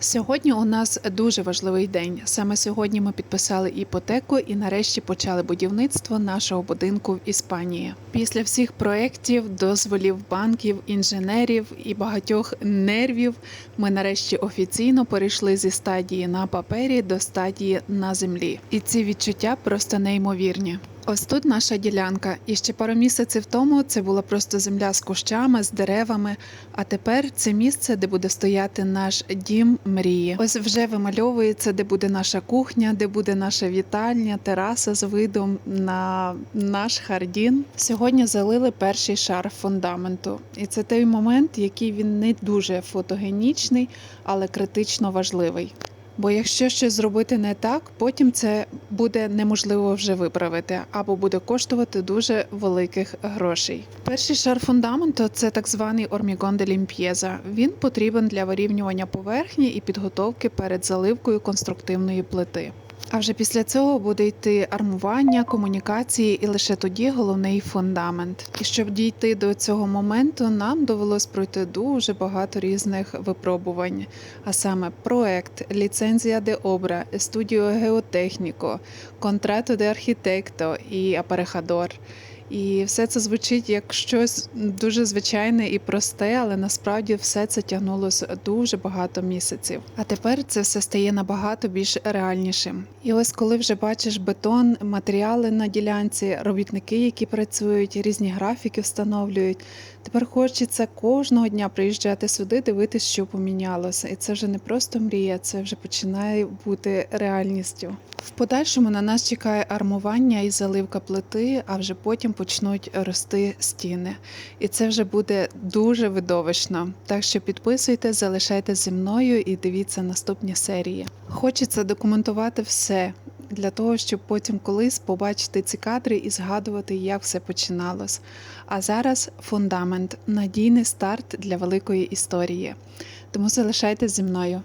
Сьогодні у нас дуже важливий день. Саме сьогодні ми підписали іпотеку і нарешті почали будівництво нашого будинку в Іспанії. Після всіх проєктів, дозволів банків, інженерів і багатьох нервів ми нарешті офіційно перейшли зі стадії на папері до стадії на землі. І ці відчуття просто неймовірні. Ось тут наша ділянка, і ще пару місяців тому це була просто земля з кущами, з деревами. А тепер це місце, де буде стояти наш дім мрії. Ось вже вимальовується, де буде наша кухня, де буде наша вітальня, тераса з видом на наш хардін. Сьогодні залили перший шар фундаменту, і це той момент, який він не дуже фотогенічний, але критично важливий. Бо якщо щось зробити не так, потім це буде неможливо вже виправити або буде коштувати дуже великих грошей. Перший шар фундаменту це так званий ормігон де. Він потрібен для вирівнювання поверхні і підготовки перед заливкою конструктивної плити. А вже після цього буде йти армування, комунікації, і лише тоді головний фундамент. І щоб дійти до цього моменту, нам довелось пройти дуже багато різних випробувань, а саме проект, ліцензія де обра, студіо геотехніко, контрато де архітекто і апарехадор. І все це звучить як щось дуже звичайне і просте, але насправді все це тягнулося дуже багато місяців. А тепер це все стає набагато більш реальнішим. І ось коли вже бачиш бетон, матеріали на ділянці, робітники, які працюють, різні графіки встановлюють. Тепер хочеться кожного дня приїжджати сюди, дивитись, що помінялося. І це вже не просто мрія, це вже починає бути реальністю. В подальшому на нас чекає армування і заливка плити, а вже потім почнуть рости стіни. І це вже буде дуже видовищно. Так що підписуйтесь, залишайтесь зі мною і дивіться наступні серії. Хочеться документувати все. Для того, щоб потім колись побачити ці кадри і згадувати, як все починалось. А зараз фундамент, надійний старт для великої історії. Тому залишайтесь зі мною.